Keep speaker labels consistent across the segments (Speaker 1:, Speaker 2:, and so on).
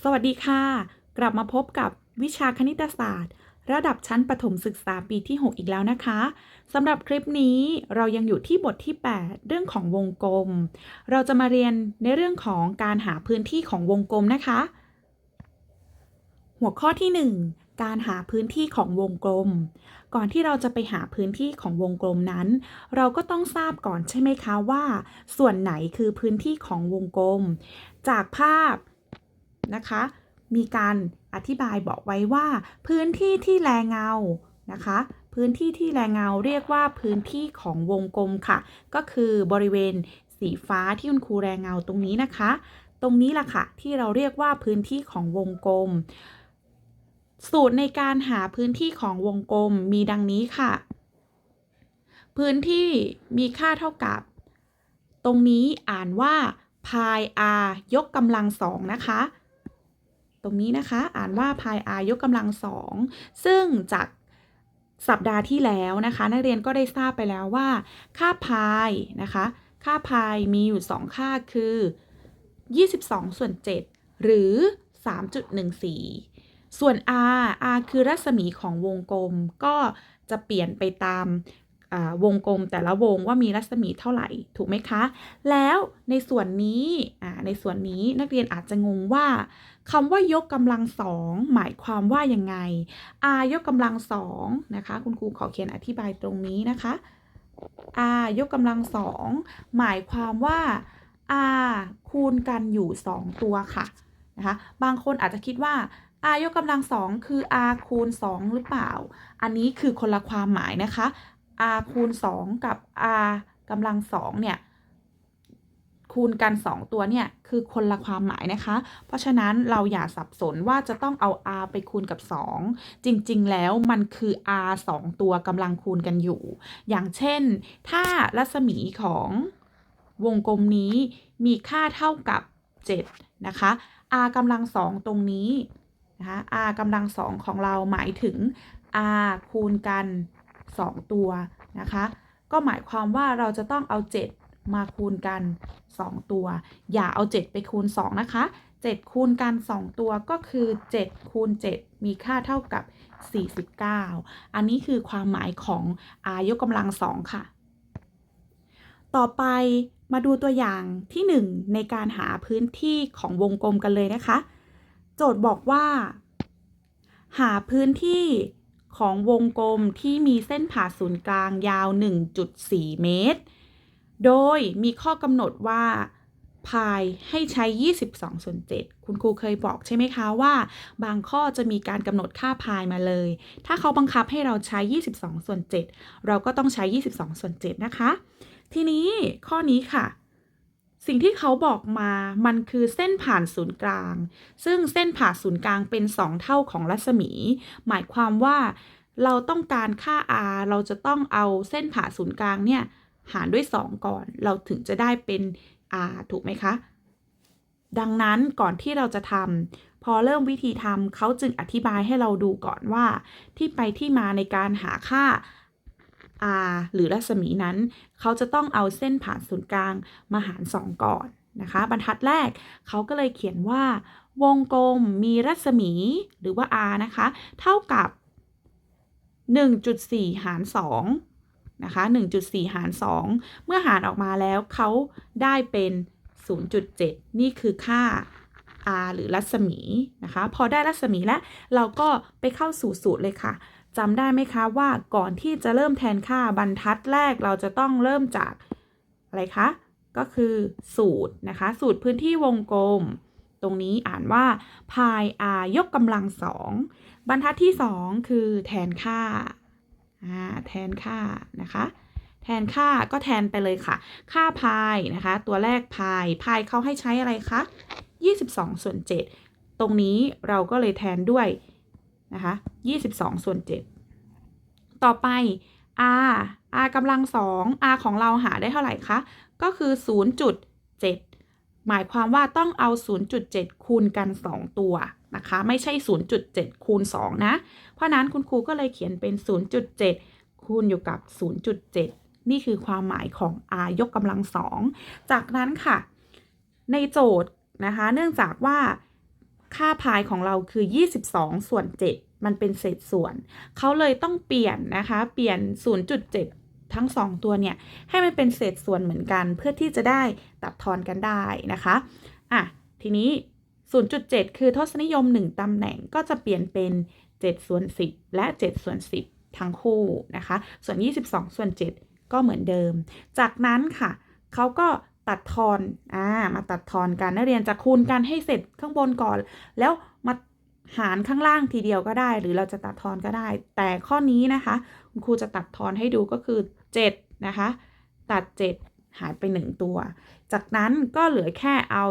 Speaker 1: สวัสดีค่ะ กลับมาพบกับวิชาคณิตศาสตร์ ระดับชั้นประถมศึกษาปีที่ 6 อีกแล้วนะคะสำหรับคลิปนี้เรายังอยู่ที่บทที่ 8 เรื่องของวงกลม เราจะมาเรียนในเรื่องของการหาพื้นที่ของวงกลมนะคะ หัวข้อที่ 1 การหาพื้นที่ของวงกลม ก่อนที่เราจะไปหาพื้นที่ของวงกลมนั้น เราก็ต้องทราบก่อนใช่ไหมคะว่า ส่วนไหนคือพื้นที่ของวงกลม จากภาพ นะคะ มีการอธิบายบอกไว้ว่า พื้นที่ที่แลเงานะคะพื้นที่ที่แลเงาเรียกว่าพื้นที่ของวงกลมค่ะ ก็คือบริเวณสีฟ้าที่คุณครูแรงเงาตรงนี้นะคะ ตรงนี้ล่ะค่ะ ที่เราเรียกว่าพื้นที่ของวงกลม สูตรในการหาพื้นที่ของวงกลมมีดังนี้ค่ะ พื้นที่มีค่าเท่ากับ ตรงนี้อ่านว่าพาย r ยกกำลังสองนะคะ ตรงนี้นะคะอ่านว่าพาย r ยกกำลังสองซึ่งจากสัปดาห์ที่แล้วนะคะ นักเรียนก็ได้ทราบไปแล้วว่า ค่าพายนะคะ ค่าพายมีอยู่ 2 ค่าคือ 22 ส่วน 7 หรือ 3.14 ส่วน r r คือรัศมีของวงกลมก็จะเปลี่ยนไปตามวงกลมแต่ละวงว่ามีรัศมีเท่าไหร่ถูกไหมคะ แล้วในส่วนนี้ในส่วนนี้นักเรียนอาจจะงงว่า คำว่ายกกำลังสองหมายความว่ายังไง r ยกกำลังสองนะคะ คุณครูขอเขียนอธิบายตรงนี้นะคะ r ยกกำลังสองหมายความว่า r คูณกันอยู่ 2 ตัวค่ะนะคะบางคนอาจจะคิดว่า r ยกกำลังสองคือ r คูณ 2 หรือเปล่า อันนี้คือคนละความหมายนะคะ r คูณ 2 กับ r กำลังสองเนี่ย คูณกัน 2 ตัวเนี่ยคือคนละความหมายนะคะ เพราะฉะนั้นเราอย่าสับสนว่าจะต้องเอา r ไปคูณกับ 2 จริงๆ แล้วมันคือ r 2 ตัวกำลังคูณกันอยู่ อย่างเช่น ถ้ารัศมีของวงกลมนี้มีค่าเท่ากับ 7 นะคะ r กำลัง2ตรงนี้นะคะ r กำลัง2ของเราหมายถึง r คูณกัน 2 ตัวนะคะ ก็หมายความว่าเราจะต้องเอา 7 มาคูณกัน 2 ตัว อย่าเอา 7 ไปคูณ 2 นะคะ 7 คูณกัน 2 ตัวก็คือ 7 คูณ 7 มีค่าเท่ากับ 49 อันนี้คือความหมายของ r ยกกำลัง2ค่ะ ต่อไปมาดูตัวอย่างที่ 1 ในการหาพื้นที่ของวงกลมกันเลยนะคะ โจทย์บอกว่า หาพื้นที่ของวงกลมที่มีเส้นผ่าศูนย์กลางยาว 1.4 เมตร โดยมีข้อกำหนดว่าพายให้ใช้ 22 ส่วน 7 คุณครูเคยบอกใช่ไหมคะว่า บางข้อจะมีการกำหนดค่าพายมาเลย ถ้าเขาบังคับให้เราใช้ 22 ส่วน 7 เราก็ต้องใช้ 22 ส่วน 7 นะคะ ทีนี้ข้อนี้ค่ะ สิ่งที่เขาบอกมามันคือเส้นผ่านศูนย์กลาง ซึ่งเส้นผ่าศูนย์กลางเป็น 2 เท่าของรัศมี หมายความว่าเราต้องการค่า r เราจะต้องเอาเส้นผ่าศูนย์กลางเนี่ย หารด้วย 2 ก่อน เราถึงจะได้เป็น r ถูกไหมคะ ดังนั้นก่อนที่เราจะทำพอเริ่มวิธีทำเขาจึงอธิบายให้เราดูก่อนว่า ที่ไปที่มาในการหาค่า r หรือรัศมีนั้น เขาจะต้องเอาเส้นผ่านศูนย์กลางมาหาร 2 ก่อนนะคะ บรรทัดแรกเขาก็เลยเขียนว่า วงกลมมีรัศมีหรือว่า r นะคะ เท่ากับ 1.4 หาร 2 นะคะ 1.4 หาร 2 เมื่อหารออกมาแล้วเขาได้เป็น 0.7 นี่คือค่า r หรือรัศมีนะคะ พอได้รัศมีแล้ว เราก็ไปเข้าสู่สูตรเลยค่ะจำได้ไหมคะว่าก่อนที่จะเริ่มแทนค่าบรรทัดแรกเราจะต้องเริ่มจากอะไรคะ ก็คือสูตรนะคะ สูตรพื้นที่วงกลม ตรงนี้อ่านว่าพาย r ยกกำลังสองบรรทัดที่ 2 คือแทนค่า แทนค่านะคะ แทนค่าก็แทนไปเลยค่ะ ค่าพายนะคะ ตัวแรกพายพายเขาให้ใช้อะไรคะ22 ส่วน 7 ตรงนี้เราก็เลยแทนด้วยนะคะ22 ส่วน 7 ต่อไป r r กำลัง2 r ของเราหาได้เท่าไหร่คะ ก็คือ 0.7 หมายความว่าต้องเอา 0.7 คูณกัน 2 ตัว นะคะ ไม่ใช่ 0.7 คูณ 2 นะ เพราะนั้นคุณครูก็เลยเขียนเป็น 0.7 คูณอยู่กับ 0.7 นี่คือความหมายของ r ยกกำลัง2จากนั้นค่ะ ในโจทย์นะคะ เนื่องจากว่าค่าพายของเราคือ 22 ส่วน 7 มันเป็นเศษส่วน เขาเลยต้องเปลี่ยนนะคะ เปลี่ยน 0.7 ทั้ง 2 ตัวเนี่ย ให้มันเป็นเศษส่วนเหมือนกัน เพื่อที่จะได้ตัดทอนกันได้นะคะ อะ ทีนี้ 0.7 คือทศนิยม 1 ตำแหน่งก็จะเปลี่ยนเป็น 7 ส่วน 10 และ 7 ส่วน 10 ทั้งคู่นะคะ ส่วน 22 ส่วน 7 ก็เหมือนเดิม จากนั้นค่ะ เขาก็ตัดทอน อ่า มาตัดทอนกันนักเรียนจะคูณกันให้เสร็จข้างบนก่อน แล้วมาหารข้างล่างทีเดียวก็ได้ หรือเราจะตัดทอนก็ได้ แต่ข้อนี้นะคะคุณครูจะตัดทอนให้ดูก็คือ 7 นะคะ ตัด 7 หายไป 1 ตัว จากนั้นก็เหลือแค่เอา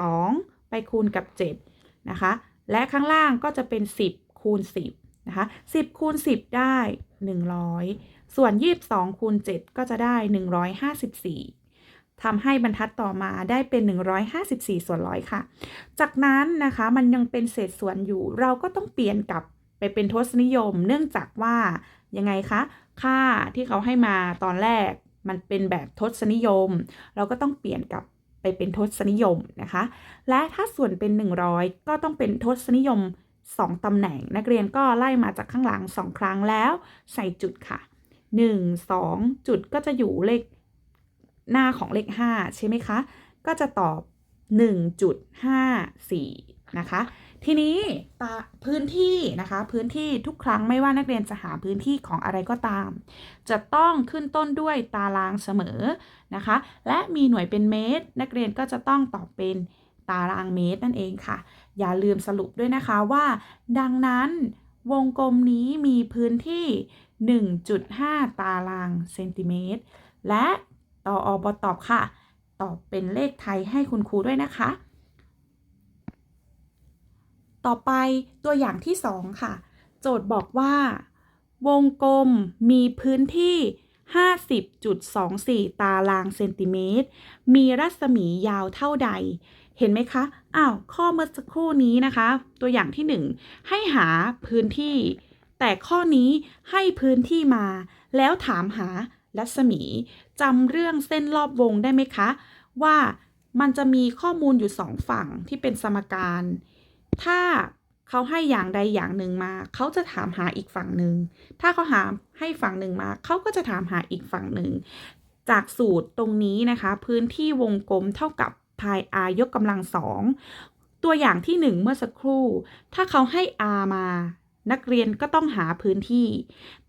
Speaker 1: 22 ไปคูณกับ 7 นะคะ และข้างล่างก็จะเป็น 10 คูณ 10 นะคะ 10 คูณ 10 ได้ 100 ส่วน 22 คูณ 7 ก็จะได้ 154ทำให้บรรทัดต่อมาได้เป็น 154 ส่วนร้อยค่ะ จากนั้นนะคะมันยังเป็นเศษส่วนอยู่ เราก็ต้องเปลี่ยนกลับไปเป็นทศนิยม เนื่องจากว่ายังไงคะ ค่าที่เขาให้มาตอนแรกมันเป็นแบบทศนิยม เราก็ต้องเปลี่ยนกลับ ไปเป็นทศนิยมนะคะ และถ้าส่วนเป็น 100 ก็ต้องเป็นทศนิยม 2 ตำแหน่ง นักเรียนก็ไล่มาจากข้างหลัง 2 ครั้งแล้วใส่จุดค่ะ 1 2 จุดก็จะอยู่เลขหน้าของเลข 5 ใช่ไหมคะ ก็จะตอบ 1.54 นะคะ ทีนี้พื้นที่นะคะ พื้นที่ทุกครั้งไม่ว่านักเรียนจะหาพื้นที่ของอะไรก็ตาม จะต้องขึ้นต้นด้วยตารางเสมอนะคะ และมีหน่วยเป็นเมตร นักเรียนก็จะต้องตอบเป็นตารางเมตรนั่นเองค่ะ อย่าลืมสรุปด้วยนะคะว่า ดังนั้นวงกลมนี้มีพื้นที่ 1.5 ตารางเซนติเมตร และต่ออบตอบค่ะ ตอบเป็นเลขไทยให้คุณครูด้วยนะคะ ต่อไปตัวอย่างที่ 2 ค่ะ โจทย์บอกว่า วงกลมมีพื้นที่ 50.24 ตารางเซนติเมตร มีรัศมียาวเท่าใด เห็นไหมคะ อ้าว ข้อเมื่อสักครู่นี้นะคะ ตัวอย่างที่ 1 ให้หาพื้นที่ แต่ข้อนี้ให้พื้นที่มา แล้วถามหารัศมีจำเรื่องเส้นรอบวงได้ไหมคะ ว่ามันจะมีข้อมูลอยู่สองฝั่งที่เป็นสมการ ถ้าเขาให้อย่างใดอย่างหนึ่งมา เขาจะถามหาอีกฝั่งหนึ่ง ถ้าเขาหาให้ฝั่งหนึ่งมา เขาก็จะถามหาอีกฝั่งหนึ่ง จากสูตรตรงนี้นะคะ พื้นที่วงกลมเท่ากับพาย r ยกกำลังสองตัวอย่างที่หนึ่งเมื่อสักครู่ ถ้าเขาให้ r มา นักเรียนก็ต้องหาพื้นที่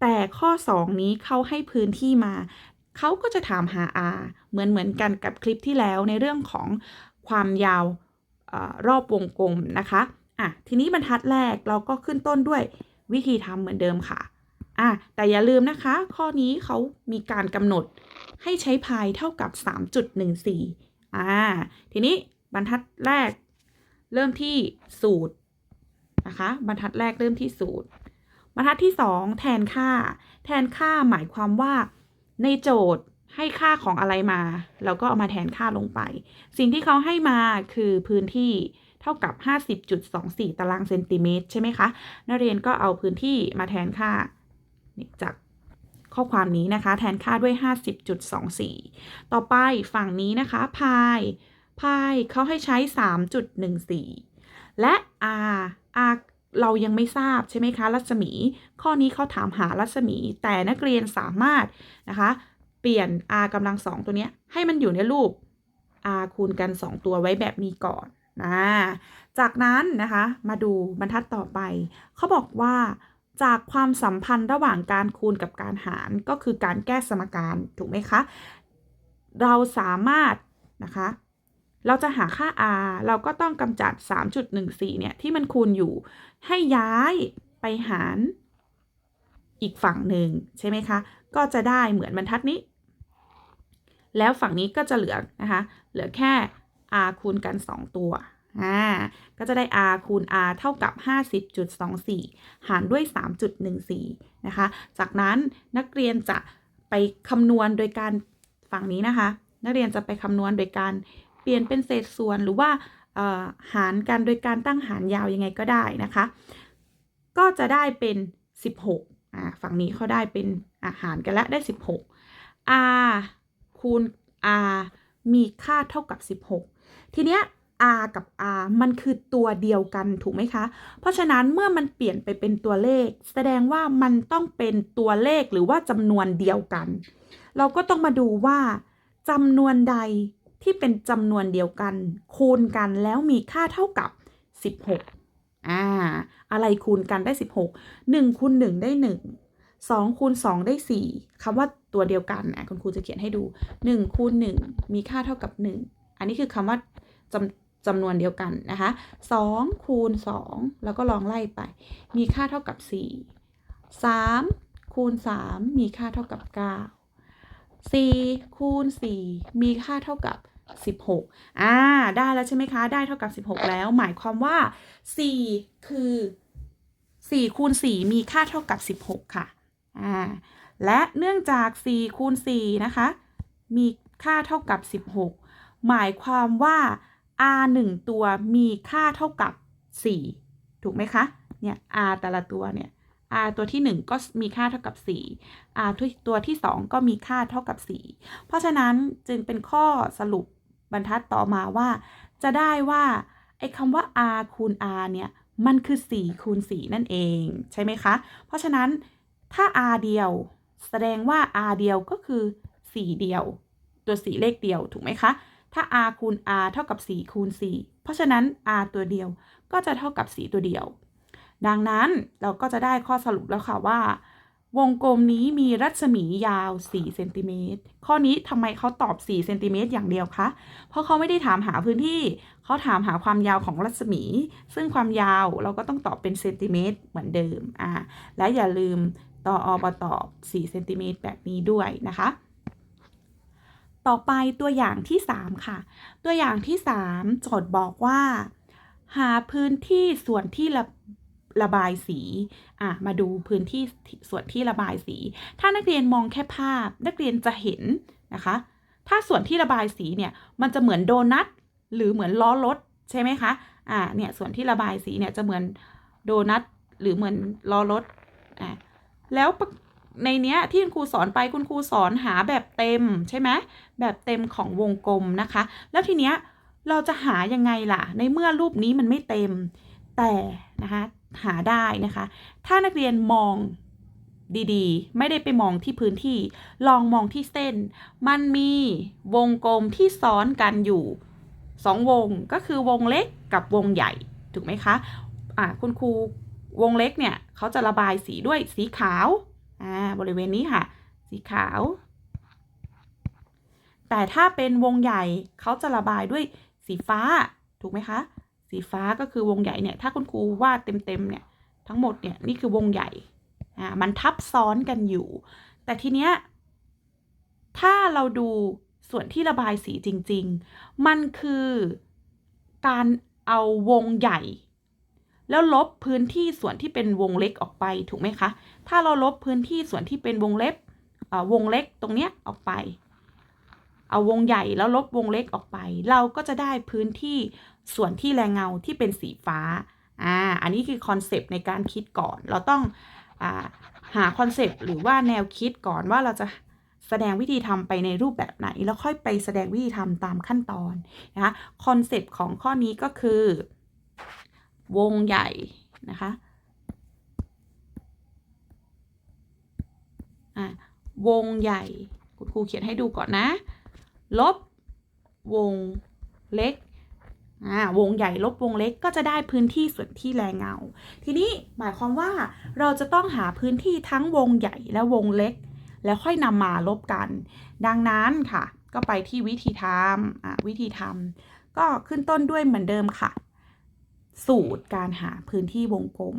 Speaker 1: แต่ข้อ 2 นี้เขาให้พื้นที่มา เขาก็จะถามหา r เหมือนเหมือนกันกับคลิปที่แล้วในเรื่องของความยาว รอบวงกลมนะคะอะทีนี้บรรทัดแรกเราก็ขึ้นต้นด้วยวิธีทำเหมือนเดิมค่ะอะแต่อย่าลืมนะคะ ข้อนี้เขามีการกำหนดให้ใช้พายเท่ากับ 3.14อ่าทีนี้บรรทัดแรกเริ่มที่สูตรนะคะบรรทัดแรกเริ่มที่สูตร บรรทัดที่ 2 แทนค่า แทนค่าหมายความว่าในโจทย์ ให้ค่าของอะไรมาเราก็เอามาแทนค่าลงไป สิ่งที่เขาให้มาคือพื้นที่เท่ากับ 50.24 ตารางเซนติเมตรใช่ไหมคะนักเรียนก็เอาพื้นที่มาแทนค่าจากข้อความนี้นะคะ แทนค่าด้วย 50.24 ต่อไปฝั่งนี้นะคะพายพายเขาให้ใช้ 3.14 และ r r เรายังไม่ทราบใช่ไหมคะ รัศมี ข้อนี้เขาถามหารัศมี แต่นักเรียนสามารถนะคะ เปลี่ยน r กำลังสองตัวเนี้ยให้มันอยู่ในรูป r คูณกัน 2 ตัวไว้แบบนี้ก่อนนะจากนั้นนะคะมาดูบรรทัดต่อไป เขาบอกว่าจากความสัมพันธ์ระหว่างการคูณกับการหารก็คือการแก้สมการถูกไหมคะ เราสามารถนะคะ เราจะหาค่า r เราก็ต้องกำจัด 3.14 เนี่ยที่มันคูณอยู่ให้ย้ายไปหารอีกฝั่งหนึ่งใช่ไหมคะ ก็จะได้เหมือนบรรทัดนี้ แล้วฝั่งนี้ก็จะเหลือนะคะ เหลือแค่ r คูณกัน 2 ตัว อ่า ก็จะได้ r คูณ r เท่ากับ 50.24 หารด้วย 3.14 นะคะ จากนั้นนักเรียนจะไปคำนวณโดยการฝั่งนี้นะคะ นักเรียนจะไปคำนวณโดยการเปลี่ยนเป็นเศษส่วนหรือว่าหารกันโดยการตั้งหารยาวยังไงก็ได้นะคะ ก็จะได้เป็น 16อ่าฝั่งนี้เขาได้เป็นอาหารกันแล้วได้ 16 r คูณ r มีค่าเท่ากับ 16 ทีเนี้ย r กับ r มันคือตัวเดียวกันถูกไหมคะ เพราะฉะนั้นเมื่อมันเปลี่ยนไปเป็นตัวเลข แสดงว่ามันต้องเป็นตัวเลขหรือว่าจำนวนเดียวกัน เราก็ต้องมาดูว่าจำนวนใดที่เป็นจำนวนเดียวกัน คูณกันแล้วมีค่าเท่ากับ 16อ่าอะไรคูณกันได้ 16 1คูณ1ได้ 1 2คูณ2 ได้ 4คำว่าตัวเดียวกันอะคุณครูจะเขียนให้ดู 1คูณ1 มีค่าเท่ากับ 1 อันนี้คือคำว่าจำจำนวนเดียวกันนะคะ2คูณ2 แล้วก็ลองไล่ไป มีค่าเท่ากับ 4 3คูณ3 มีค่าเท่ากับ 9 4คูณ4 มีค่าเท่ากับ 16อ่าได้แล้วใช่ไหมคะ ได้เท่ากับ 16 แล้ว หมายความว่า 4 คือ4คูณ4มีค่าเท่ากับ 16 ค่ะ อ่าและเนื่องจาก4คูณ4นะคะ มีค่าเท่ากับ 16 หมายความว่า r 1ตัวมีค่าเท่ากับ 4 ถูกไหมคะ เนี่ย r แต่ละตัวเนี่ย r ตัวที่ 1 ก็มีค่าเท่ากับ 4 r ตัวที่ 2 ก็มีค่าเท่ากับ 4 เพราะฉะนั้นจึงเป็นข้อสรุปบรรทัดต่อมาว่า จะได้ว่าไอ้คำว่า r คูณ r เนี่ย มันคือ 4 คูณ 4 นั่นเอง ใช่ไหมคะ เพราะฉะนั้น ถ้า r เดียว แสดงว่า r เดียวก็คือ 4 เดียว ตัว 4 เลขเดียวถูกไหมคะ ถ้า r คูณ r เท่ากับ 4 คูณ 4 เพราะฉะนั้น r ตัวเดียวก็จะเท่ากับ 4 ตัวเดียว ดังนั้นเราก็จะได้ข้อสรุปแล้วค่ะว่า วงกลมนี้มีรัศมียาว 4 เซนติเมตร ข้อนี้ทำไมเขาตอบ 4 เซนติเมตรอย่างเดียวคะ เพราะเขาไม่ได้ถามหาพื้นที่ เขาถามหาความยาวของรัศมี ซึ่งความยาวเราก็ต้องตอบเป็นเซนติเมตรเหมือนเดิม อ่า และอย่าลืม ต่ออบตอบ4เซนติเมตรแบบนี้ด้วยนะคะ ต่อไปตัวอย่างที่ 3 ค่ะ ตัวอย่างที่ 3 โจทย์บอกว่า หาพื้นที่ส่วนที่ระระบายสีอะมาดูพื้นที่ส่วนที่ระบายสี ถ้านักเรียนมองแค่ภาพ นักเรียนจะเห็นนะคะ ถ้าส่วนที่ระบายสีเนี่ย มันจะเหมือนโดนัทหรือเหมือนล้อรถใช่ไหมคะ อ่า เนี่ย ส่วนที่ระบายสีเนี่ยจะเหมือนโดนัทหรือเหมือนล้อรถ อ่า แล้วในเนี้ยที่คุณครูสอนไปคุณครูสอนหาแบบเต็มใช่ไหมแบบเต็มของวงกลมนะคะ แล้วทีเนี้ยเราจะหายังไงล่ะ ในเมื่อรูปนี้มันไม่เต็มแต่นะคะหาได้นะคะ ถ้านักเรียนมองดีๆ ไม่ได้ไปมองที่พื้นที่ ลองมองที่เส้น มันมีวงกลมที่ซ้อนกันอยู่สองวงก็คือวงเล็กกับวงใหญ่ถูกไหมคะอ่าคุณครูวงเล็กเนี่ย เขาจะระบายสีด้วยสีขาวอ่าบริเวณนี้ค่ะ สีขาว แต่ถ้าเป็นวงใหญ่เขาจะระบายด้วยสีฟ้าถูกไหมคะ สีฟ้าก็คือวงใหญ่เนี่ยถ้าคุณครูวาดเต็มๆเนี่ยทั้งหมดเนี่ยนี่คือวงใหญ่อ่ามันทับซ้อนกันอยู่ แต่ทีเนี้ยถ้าเราดูส่วนที่ระบายสีจริง ๆ มันคือการเอาวงใหญ่ แล้วลบพื้นที่ส่วนที่เป็นวงเล็กออกไปถูกไหมคะ ถ้าเราลบพื้นที่ส่วนที่เป็นวงเล็บวงเล็กตรงเนี้ยออกไป เอาวงใหญ่แล้วลบวงเล็กออกไป เราก็จะได้พื้นที่ส่วนที่แรงเงาที่เป็นสีฟ้าอ่าอันนี้คือคอนเซปต์ในการคิดก่อน เราต้องอาหาคอนเซปต์หรือว่าแนวคิดก่อนว่าเราจะแสดงวิธีทำไปในรูปแบบไหน แล้วค่อยไปแสดงวิธีทำตามขั้นตอนนะคะคอนเซปต์ของข้อนี้ก็คือ วงใหญ่นะคะอ่าวงใหญ่คุณครูเขียนให้ดูก่อนนะ ลบวงเล็กอ่าวงใหญ่ลบวงเล็กก็จะได้พื้นที่ส่วนที่แรงเงา ทีนี้หมายความว่าเราจะต้องหาพื้นที่ทั้งวงใหญ่และวงเล็ก แล้วค่อยนำมาลบกัน ดังนั้นค่ะ ก็ไปที่วิธีทำอ่าวิธีทำก็ขึ้นต้นด้วยเหมือนเดิมค่ะ สูตรการหาพื้นที่วงกลม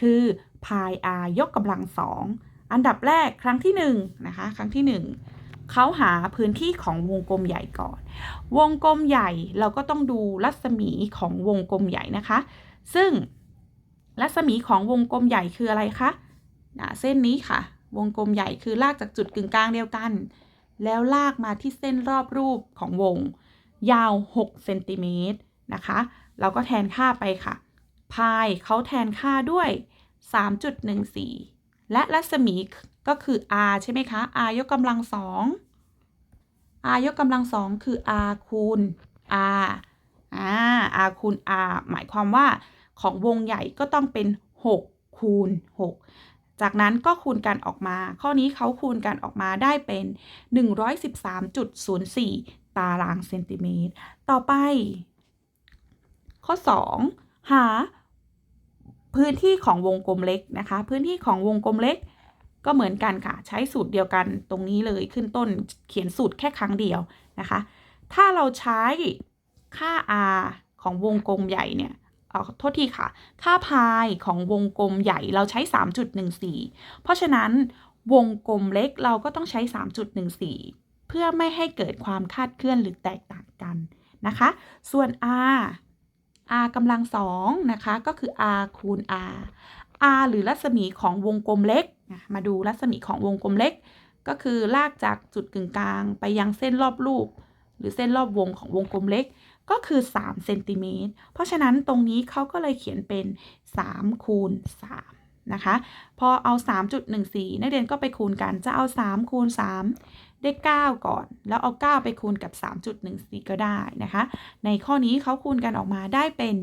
Speaker 1: คือพาย r ยกกำลังสองอันดับแรกครั้งที่1นะคะครั้งที่ 1เขาหาพื้นที่ของวงกลมใหญ่ก่อน วงกลมใหญ่เราก็ต้องดูรัศมีของวงกลมใหญ่นะคะ ซึ่งรัศมีของวงกลมใหญ่คืออะไรคะเส้นนี้ค่ะ วงกลมใหญ่คือลากจากจุดกึ่งกลางเดียวกัน แล้วลากมาที่เส้นรอบรูปของวง ยาว 6 เซนติเมตรนะคะ เราก็แทนค่าไปค่ะพายเขาแทนค่าด้วย 3.14 และรัศมีก็คือ r ใช่ไหมคะ r ยกกำลังสอง r ยกกำลังสองคือ r คูณ r อ่า r คูณ r หมายความว่าของวงใหญ่ก็ต้องเป็น 6 คูณ 6 จากนั้นก็คูณกันออกมา ข้อนี้เขาคูณกันออกมาได้เป็น 113.04 ตารางเซนติเมตร ต่อไป ข้อ 2 หา พื้นที่ของวงกลมเล็กนะคะ พื้นที่ของวงกลมเล็ก ก็เหมือนกันค่ะ ใช้สูตรเดียวกันตรงนี้เลยขึ้นต้นเขียนสูตรแค่ครั้งเดียวนะคะ ถ้าเราใช้ค่า r ของวงกลมใหญ่เนี่ยเอาโทษทีค่ะ ค่าพายของวงกลมใหญ่เราใช้ 3.14 เพราะฉะนั้นวงกลมเล็กเราก็ต้องใช้ 3.14 เพื่อไม่ให้เกิดความคาดเคลื่อนหรือแตกต่างกันนะคะ ส่วน r r กำลังสองนะคะ ก็คือ r คูณ r r หรือรัศมีของวงกลมเล็ก มาดูรัศมีของวงกลมเล็ก ก็คือลากจากจุดกึ่งกลางไปยังเส้นรอบรูปหรือเส้นรอบวงของวงกลมเล็ก ก็คือ3เซนติเมตร เพราะฉะนั้นตรงนี้เขาก็เลยเขียนเป็น3คูณ3นะคะ พอเอา 3.14 นักเรียนก็ไปคูณกัน จะเอา3คูณ3 ได้ 9 ก่อน แล้วเอา 9 ไปคูณกับ 3.14 ก็ได้นะคะ ในข้อนี้เขาคูณกันออกมาได้เป็น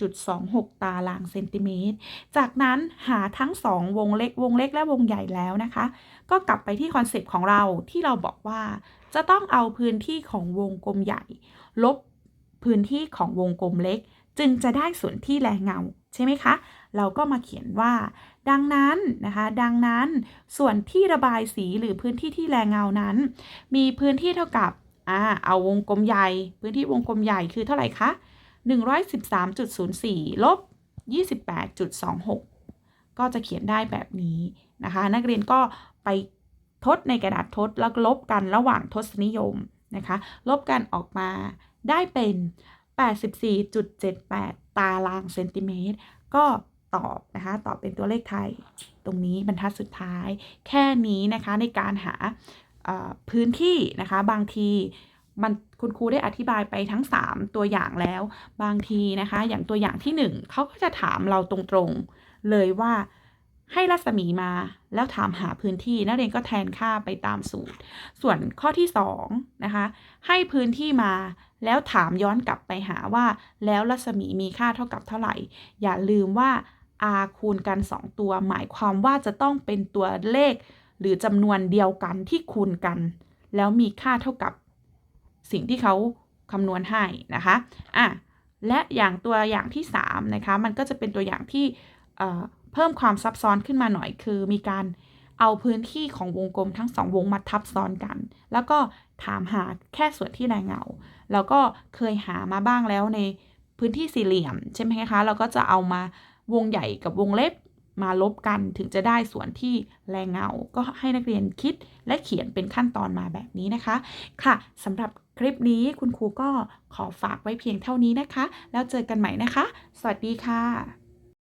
Speaker 1: 28.26 ตารางเซนติเมตร จากนั้นหาทั้ง 2 วงเล็กวงเล็กและวงใหญ่แล้วนะคะ ก็กลับไปที่คอนเซปต์ของเราที่เราบอกว่า จะต้องเอาพื้นที่ของวงกลมใหญ่ ลบพื้นที่ของวงกลมเล็ก จึงจะได้ส่วนที่แรงเงา ใช่ไหมคะ เราก็มาเขียนว่า ดังนั้นนะคะ ดังนั้นส่วนที่ระบายสีหรือพื้นที่ที่แรงเงานั้น มีพื้นที่เท่ากับอ่าเอาวงกลมใหญ่ พื้นที่วงกลมใหญ่คือเท่าไหร่คะ113.04ลบ28.26 ก็จะเขียนได้แบบนี้นะคะ นักเรียนก็ไปทดในกระดาษทดแล้วลบกันระหว่างทศนิยมนะคะ ลบกันออกมาได้เป็น 84.78 ตารางเซนติเมตร ก็ ตอบนะคะ ตอบเป็นตัวเลขไทย ตรงนี้บรรทัดสุดท้าย แค่นี้นะคะในการหาพื้นที่นะคะ บางทีมันคุณครูได้อธิบายไปทั้ง 3 ตัวอย่างแล้ว บางทีนะคะ อย่างตัวอย่างที่ 1เขาก็จะถามเราตรงๆเลยว่าให้รัศมีมาแล้วถามหาพื้นที่นักเรียนก็แทนค่าไปตามสูตร ส่วนข้อที่2นะคะให้พื้นที่มาแล้วถามย้อนกลับไปหาว่า แล้วรัศมีมีค่าเท่ากับเท่าไหร่ อย่าลืมว่า r คูณกัน 2 ตัว หมายความว่าจะต้องเป็นตัวเลข หรือจำนวนเดียวกันที่คูณกัน แล้วมีค่าเท่ากับสิ่งที่เขาคำนวณให้นะคะอะและอย่างตัวอย่างที่3นะคะมันก็จะเป็นตัวอย่างที่เพิ่มความซับซ้อนขึ้นมาหน่อยคือ มีการเอาพื้นที่ของวงกลมทั้งสองวงมาทับซ้อนกัน แล้วก็ถามหาแค่ส่วนที่แรงเงา แล้วก็เคยหามาบ้างแล้วในพื้นที่สี่เหลี่ยมใช่ไหมคะเราก็จะเอามา วงใหญ่กับวงเล็บมาลบกันถึงจะได้ส่วนที่แรงเงา ก็ให้นักเรียนคิดและเขียนเป็นขั้นตอนมาแบบนี้นะคะ ค่ะสำหรับคลิปนี้คุณครูก็ขอฝากไว้เพียงเท่านี้นะคะ แล้วเจอกันใหม่นะคะ สวัสดีค่ะ